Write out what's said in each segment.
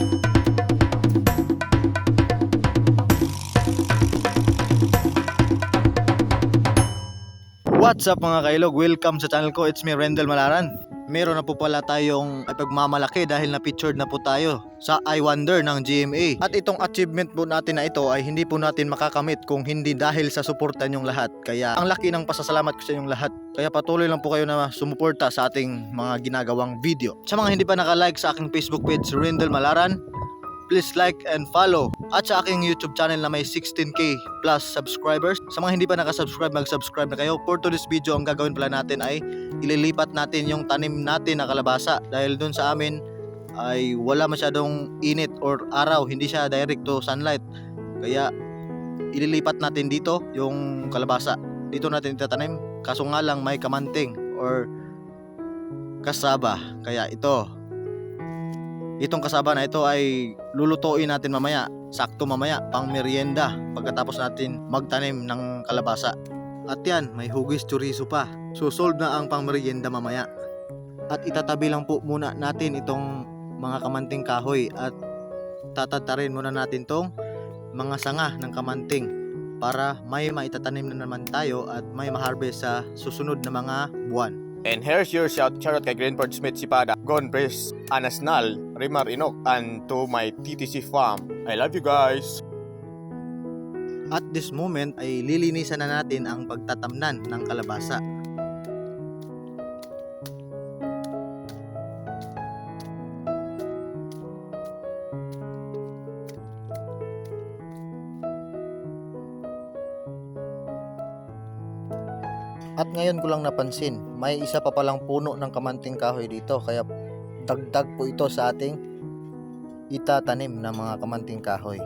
What's up mga kailog? Welcome sa channel ko. It's me, Rendel Malaran. Meron na po pala tayong pagmamalaki dahil na-featured na po tayo sa I Wonder ng GMA. At itong achievement po natin na ito ay hindi po natin makakamit kung hindi dahil sa suporta niyong lahat. Kaya ang laki ng pasasalamat ko sa inyong lahat. Kaya patuloy lang po kayo na sumuporta sa ating mga ginagawang video. Sa mga hindi pa nakalike sa aking Facebook page, Rendel Malaran, please like and follow. At sa aking YouTube channel na may 16k plus subscribers. Sa mga hindi pa nakasubscribe, mag-subscribe na kayo. For today's video, ang gagawin pala natin ay ililipat natin yung tanim natin na kalabasa. Dahil dun sa amin ay wala masyadong init or araw. Hindi siya direct to sunlight. Kaya ililipat natin dito yung kalabasa. Dito natin itatanim. Kaso nga lang may kamanting or kasaba. Kaya ito, Itong kasaba na ito ay lulutuin natin mamaya, sakto mamaya, pang merienda pagkatapos natin magtanim ng kalabasa. At yan, may hugis chorizo pa. So solve na ang pang merienda mamaya. At itatabi lang po muna natin itong mga kamanting kahoy at tatatarin muna natin tong mga sanga ng kamanting para may maitatanim na naman tayo at may maharvest sa susunod na mga buwan. And here's your shout shoutout kay Greenford Smith Sipada, Gon Pres Anasnal, Rimar Inok, and to my TTC farm. I love you guys! At this moment ay lilinisan na natin ang pagtatamnan ng kalabasa. At ngayon ko lang napansin, may isa pa palang puno ng kamanting kahoy dito kaya dagdag po ito sa ating itatanim ng mga kamanting kahoy.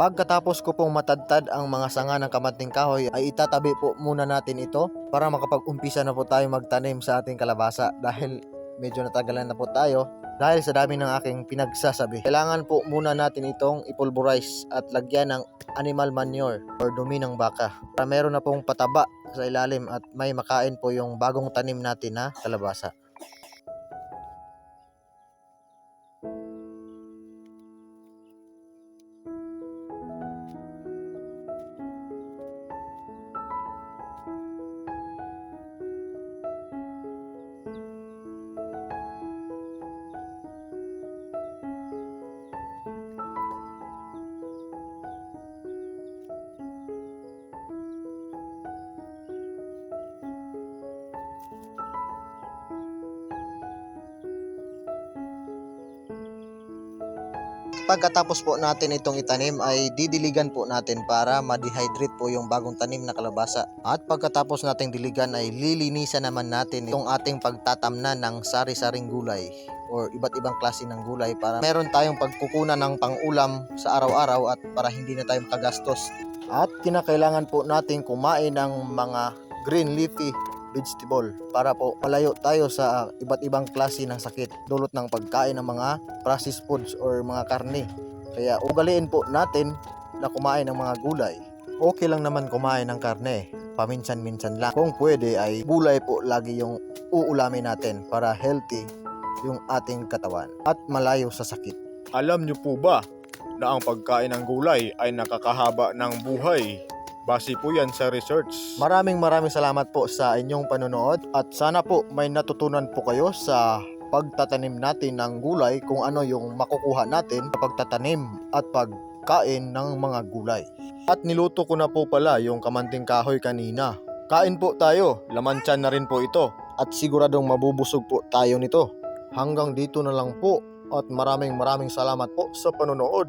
Pagkatapos ko pong matadtad ang mga sanga ng kamanting kahoy ay itatabi po muna natin ito para makapag-umpisa na po tayo magtanim sa ating kalabasa dahil medyo natagalan na po tayo dahil sa dami ng aking pinagsasabi. Kailangan po muna natin itong ipulverize at lagyan ng animal manure or dumi ng baka para meron na pong pataba sa ilalim at may makain po yung bagong tanim natin na kalabasa. Pagkatapos po natin itong itanim ay didiligan po natin para ma-dehydrate po yung bagong tanim na kalabasa. At pagkatapos nating diligan ay lilinisan naman natin itong ating pagtatamnan ng sari-saring gulay or iba't ibang klase ng gulay para meron tayong pagkukunan ng pangulam sa araw-araw at para hindi na tayo makagastos. At kinakailangan po natin kumain ng mga green leafy vegetable para po malayo tayo sa iba't ibang klase ng sakit dulot ng pagkain ng mga processed foods or mga karne. Kaya ugaliin po natin na kumain ng mga gulay. Okay lang naman kumain ng karne, paminsan-minsan lang. Kung pwede ay gulay po lagi yung uulamin natin para healthy yung ating katawan at malayo sa sakit. Alam niyo po ba na ang pagkain ng gulay ay nakakahaba ng buhay? Base po yan sa research. Maraming maraming salamat po sa inyong panonood at sana po may natutunan po kayo sa pagtatanim natin ng gulay kung ano yung makukuha natin sa pagtatanim at pagkain ng mga gulay. At niluto ko na po pala yung kamanting kahoy kanina. Kain po tayo, laman tiyan na rin po ito at siguradong mabubusog po tayo nito. Hanggang dito na lang po at maraming maraming salamat po sa panonood.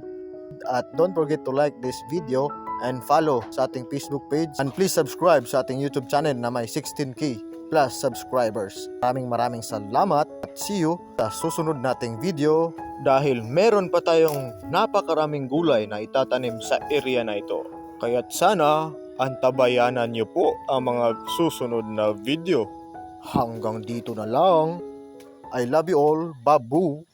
At don't forget to like this video and follow sa ating Facebook page and please subscribe sa ating YouTube channel na may 16k plus subscribers. Maraming maraming salamat at see you sa susunod nating video dahil meron pa tayong napakaraming gulay na itatanim sa area na ito. Kaya't sana antabayanan niyo po ang mga susunod na video. Hanggang dito na lang. I love you all. Babu.